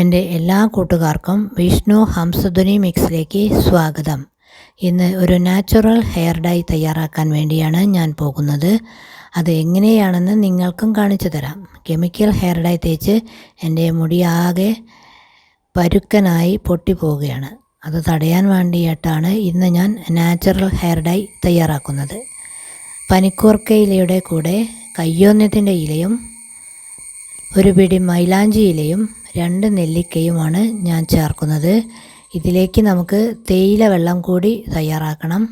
എന്റെ എല്ലാ കൂട്ടുകാർക്കും വിഷ്ണു ഹംസധ്വനി മിക്സിലേക്ക് സ്വാഗതം. ഇന്ന് ഒരു നാച്ചുറൽ ഹെയർ ഡൈ തയ്യാറാക്കാൻ വേണ്ടിയാണ് ഞാൻ പോകുന്നത്. അത് എങ്ങനെയാണെന്ന് നിങ്ങൾക്കും കാണിച്ചു തരാം. കെമിക്കൽ ഹെയർ ഡൈ തേച്ച് എന്റെ ആകെ പരുക്കനായി പൊട്ടിപ്പോവുകയാണ്. അത് തടയാൻ വേണ്ടിയിട്ടാണ് ഇന്ന് ഞാൻ നാച്ചുറൽ ഹെയർ ഡൈ തയ്യാറാക്കുന്നത്. പനിക്കൂർക്ക ഇലയുടെ കൂടെ കയ്യോന്യത്തിന്റെ ഇലയും ഒരു പിടി മൈലാഞ്ചി ഇലയും രണ്ട് നെല്ലിക്കയുമാണ് ഞാൻ ചേർക്കുന്നത്. ഇതിലേക്ക് നമുക്ക് തേയില വെള്ളം കൂടി തയ്യാറാക്കണം.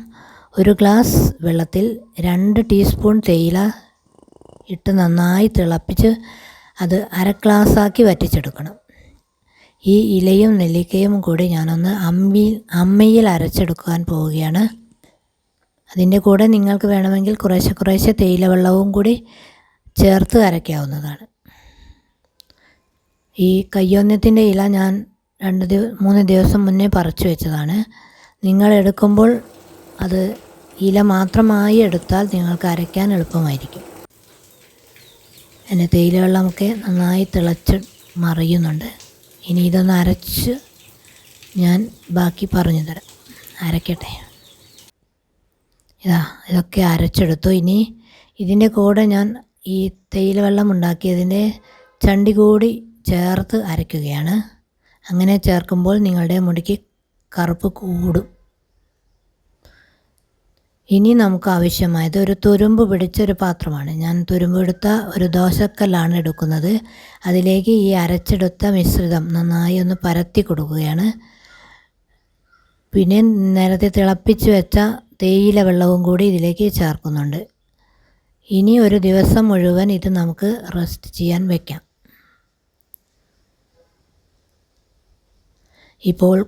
ഒരു ഗ്ലാസ് വെള്ളത്തിൽ രണ്ട് ടീസ്പൂൺ തേയില ഇട്ട് നന്നായി തിളപ്പിച്ച് അത് അര ഗ്ലാസ്സാക്കി വറ്റിച്ചെടുക്കണം. ഈ ഇലയും നെല്ലിക്കയും കൂടി ഞാനൊന്ന് അമ്മി അമ്മയിൽ അരച്ചെടുക്കാൻ പോവുകയാണ്. അതിന്റെ കൂടെ നിങ്ങൾക്ക് വേണമെങ്കിൽ കുറേശ്ശെ കുറേശ്ശെ തേയില വെള്ളവും കൂടി ചേർത്ത് അരയ്ക്കാവുന്നതാണ്. ഈ കയ്യോന്നത്തിന്റെ ഇല ഞാൻ രണ്ട് ദിവ മൂന്ന് ദിവസം മുന്നേ പറിച്ചു വെച്ചതാണ്. നിങ്ങൾ എടുക്കുമ്പോൾ അത് ഇല മാത്രമായി എടുത്താൽ നിങ്ങൾക്ക് അരയ്ക്കാൻ എളുപ്പമായിരിക്കും. എന്റെ തേയിലവെള്ളമൊക്കെ നന്നായി തിളച്ച് മറിയുന്നുണ്ട്. ഇനി ഇതൊന്ന് അരച്ച് ഞാൻ ബാക്കി പറഞ്ഞു തരാം. അരയ്ക്കട്ടെ. ഇതാ ഇതൊക്കെ അരച്ചെടുത്തു. ഇനി ഇതിന്റെ കൂടെ ഞാൻ ഈ തേയില വെള്ളം ഉണ്ടാക്കിയതിന്റെ ചണ്ടി കൂടി ചേർത്ത് അരയ്ക്കുകയാണ്. അങ്ങനെ ചേർക്കുമ്പോൾ നിങ്ങളുടെ മുടിക്ക് കറുപ്പ് കൂടും. ഇനി നമുക്ക് ആവശ്യമായത് ഒരു തുരുമ്പ് പിടിച്ചൊരു പാത്രമാണ്. ഞാൻ തുരുമ്പ് എടുത്ത ഒരു ദോശക്കല്ലാണ് എടുക്കുന്നത്. അതിലേക്ക് ഈ അരച്ചെടുത്ത മിശ്രിതം നന്നായി ഒന്ന് പരത്തി കൊടുക്കുകയാണ്. പിന്നെ നേരത്തെ തിളപ്പിച്ച് വെച്ച തേയില വെള്ളവും കൂടി ഇതിലേക്ക് ചേർക്കുന്നുണ്ട്. ഇനി ഒരു ദിവസം മുഴുവൻ ഇത് നമുക്ക് റെസ്റ്റ് ചെയ്യാൻ വെക്കാം. ഇപ്പോൾ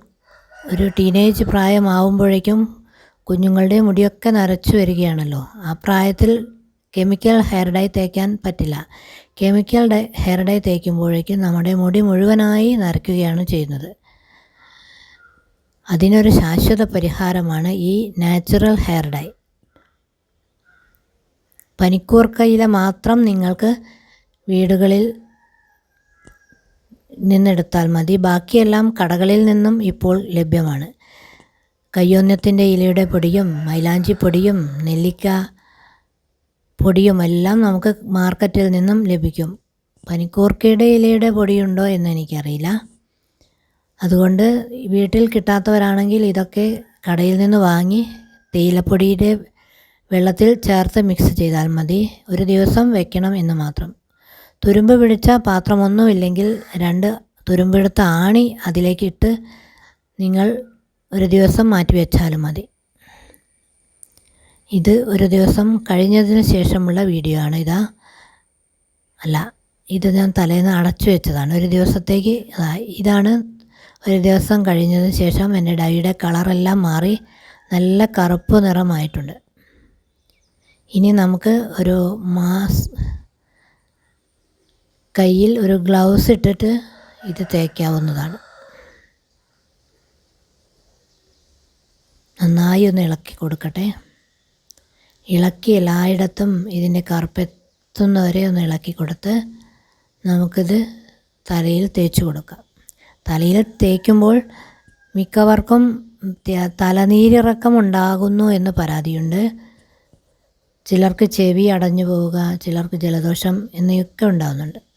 ഒരു ടീനേജ് പ്രായമാവുമ്പോഴേക്കും കുഞ്ഞുങ്ങളുടെ മുടിയൊക്കെ നരച്ചു വരികയാണല്ലോ. ആ പ്രായത്തിൽ കെമിക്കൽ ഹെയർ ഡൈ തേക്കാൻ പറ്റില്ല. കെമിക്കൽ ഡൈ ഹെയർ ഡൈ തേക്കുമ്പോഴേക്കും നമ്മുടെ മുടി മുഴുവനായി നരയ്ക്കുകയാണ് ചെയ്യുന്നത്. അതിനൊരു ശാശ്വത പരിഹാരമാണ് ഈ നാച്ചുറൽ ഹെയർ ഡൈ. പനിക്കൂർക്കയില മാത്രം നിങ്ങൾക്ക് വീടുകളിൽ നിന്നെടുത്താൽ മതി. ബാക്കിയെല്ലാം കടകളിൽ നിന്നും ഇപ്പോൾ ലഭ്യമാണ്. കയ്യോന്നത്തിന്റെ ഇലയുടെ പൊടിയും മൈലാഞ്ചി പൊടിയും നെല്ലിക്ക പൊടിയുമെല്ലാം നമുക്ക് മാർക്കറ്റിൽ നിന്നും ലഭിക്കും. പനിക്കൂർക്കയുടെ ഇലയുടെ പൊടിയുണ്ടോ എന്ന് എനിക്കറിയില്ല. അതുകൊണ്ട് വീട്ടിൽ കിട്ടാത്തവരാണെങ്കിൽ ഇതൊക്കെ കടയിൽ നിന്ന് വാങ്ങി തേയിലപ്പൊടിയുടെ വെള്ളത്തിൽ ചേർത്ത് മിക്സ് ചെയ്താൽ മതി. ഒരു ദിവസം വെക്കണം എന്ന് മാത്രം. തുരുമ്പ് പിടിച്ച പാത്രമൊന്നുമില്ലെങ്കിൽ രണ്ട് തുരുമ്പെടുത്ത ആണി അതിലേക്കിട്ട് നിങ്ങൾ ഒരു ദിവസം മാറ്റി വെച്ചാലും മതി. ഇത് ഒരു ദിവസം കഴിഞ്ഞതിന് ശേഷമുള്ള വീഡിയോ ആണ് ഇതാ. അല്ല ഇത് ഞാൻ തലേന്ന് അടച്ചു വെച്ചതാണ്. ഒരു ദിവസത്തേക്ക് ഇതാണ്. ഒരു ദിവസം കഴിഞ്ഞതിന് ശേഷം എന്റെ ഡൈയുടെ കളറെല്ലാം മാറി നല്ല കറുപ്പ് നിറമായിട്ടുണ്ട്. ഇനി നമുക്ക് ഒരു മാസ് കയ്യിൽ ഒരു ഗ്ലൗസ് ഇട്ടിട്ട് ഇത് തേക്കാവുന്നതാണ്. നന്നായി ഒന്ന് ഇളക്കി കൊടുക്കട്ടെ. ഇളക്കി എല്ലായിടത്തും ഇതിന്റെ കറുപ്പെത്തുന്നവരെ ഒന്ന് ഇളക്കി കൊടുത്ത് നമുക്കിത് തലയിൽ തേച്ച് കൊടുക്കാം. തലയിൽ തേക്കുമ്പോൾ മിക്കവർക്കും തലനീരിറക്കം ഉണ്ടാകുന്നു എന്ന് പരാതിയുണ്ട്. ചിലർക്ക് ചെവി അടഞ്ഞു പോവുക ചിലർക്ക് ജലദോഷം എന്നൊക്കെ ഉണ്ടാകുന്നുണ്ട്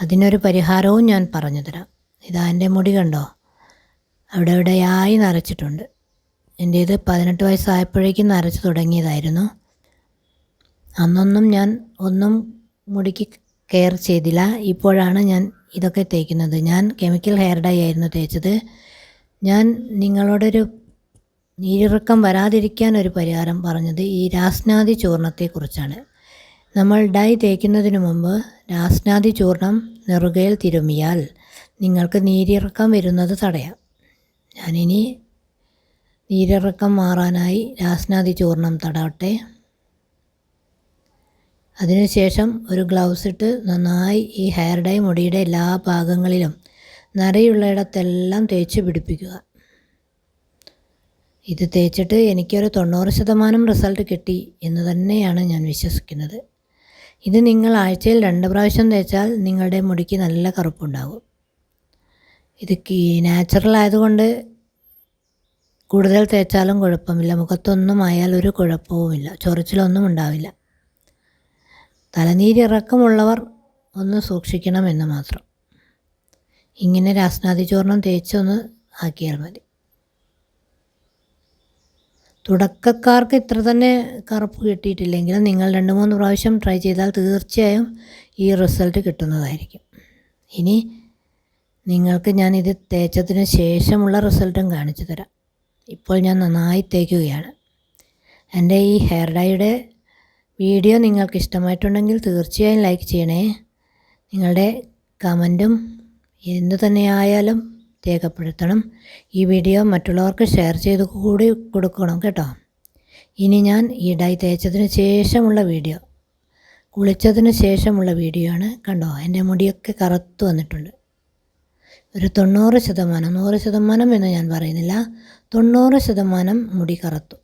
അതിനൊരു പരിഹാരവും ഞാൻ പറഞ്ഞു തരാം. ഇതാ എന്റെ മുടി കണ്ടോ? അവിടെ എവിടെയായി നരച്ചിട്ടുണ്ട്. ഇത് പതിനെട്ട് വയസ്സായപ്പോഴേക്കും നിറച്ച് തുടങ്ങിയതായിരുന്നു. അന്നൊന്നും ഞാൻ ഒന്നും മുടിക്ക് കെയർ ചെയ്തില്ല. ഇപ്പോഴാണ് ഞാൻ ഇതൊക്കെ തേക്കുന്നത്. ഞാൻ കെമിക്കൽ ഹെയർ ഡൈ ആയിരുന്നു തേച്ചത്. ഞാൻ നിങ്ങളോടൊരു നീരിറക്കം വരാതിരിക്കാൻ ഒരു പരിഹാരം പറഞ്ഞത് ഈ രാസ്നാദി ചൂർണത്തെക്കുറിച്ചാണ്. നമ്മൾ ഡൈ തേക്കുന്നതിന് മുമ്പ് രാസ്നാദി ചൂർണം നെറുകയിൽ തിരുമിയാൽ നിങ്ങൾക്ക് നീരിറക്കം വരുന്നത് തടയാം. ഞാനിനി നീരിറക്കം മാറാനായി രാസ്നാദി ചൂർണം തടവട്ടെ അതിനുശേഷം ഒരു ഗ്ലൗസ് ഇട്ട് നന്നായി ഈ ഹെയർ ഡൈ മുടിയുടെ എല്ലാ ഭാഗങ്ങളിലും നരയുള്ളയിടത്തെല്ലാം തേച്ച് പിടിപ്പിക്കുക. ഇത് തേച്ചിട്ട് എനിക്കൊരു തൊണ്ണൂറ് ശതമാനം റിസൾട്ട് കിട്ടി എന്ന് തന്നെയാണ് ഞാൻ വിശ്വസിക്കുന്നത്. ഇത് നിങ്ങൾ ആഴ്ചയിൽ രണ്ട് പ്രാവശ്യം തേച്ചാൽ നിങ്ങളുടെ മുടിക്ക് നല്ല കറുപ്പുണ്ടാകും. ഇത് നാച്ചുറൽ ആയതുകൊണ്ട് കൂടുതൽ തേച്ചാലും കുഴപ്പമില്ല. മുഖത്തൊന്നും ആയാൽ ഒരു കുഴപ്പവുമില്ല. ചൊറിച്ചിലൊന്നും ഉണ്ടാവില്ല. തലനീരിറക്കമുള്ളവർ ഒന്ന് സൂക്ഷിക്കണമെന്ന് മാത്രം. ഇങ്ങനെ രാസ്നാദി ചോർണം തേച്ചൊന്ന് ആക്കിയാൽ മതി. തുടക്കക്കാർക്ക് ഇത്ര തന്നെ കറുപ്പ് കിട്ടിയിട്ടില്ലെങ്കിലും നിങ്ങൾ രണ്ട് മൂന്ന് പ്രാവശ്യം ട്രൈ ചെയ്താൽ തീർച്ചയായും ഈ റിസൾട്ട് കിട്ടുന്നതായിരിക്കും. ഇനി നിങ്ങൾക്ക് ഞാൻ ഇത് തേച്ചതിന് ശേഷമുള്ള റിസൾട്ടും കാണിച്ചു തരാം. ഇപ്പോൾ ഞാൻ നന്നായി തേക്കുകയാണ്. എന്റെ ഈ ഹെയർ ഡൈയുടെ വീഡിയോ നിങ്ങൾക്ക് ഇഷ്ടമായിട്ടുണ്ടെങ്കിൽ തീർച്ചയായും ലൈക്ക് ചെയ്യണേ. നിങ്ങളുടെ കമന്റും എന്തു തന്നെയായാലും രേഖപ്പെടുത്തണം. ഈ വീഡിയോ മറ്റുള്ളവർക്ക് ഷെയർ ചെയ്ത് കൂടി കൊടുക്കണം കേട്ടോ. ഇനി ഞാൻ ഈ ഡൈ തേച്ചതിന് ശേഷമുള്ള വീഡിയോ. കുളിച്ചതിന് ശേഷമുള്ള വീഡിയോ ആണ് കണ്ടോ? എന്റെ മുടിയൊക്കെ കറുത്ത് വന്നിട്ടുണ്ട്. ഒരു തൊണ്ണൂറ് ശതമാനം നൂറ് ശതമാനം എന്ന് ഞാൻ പറയുന്നില്ല. തൊണ്ണൂറ് ശതമാനം മുടി കറുത്തു.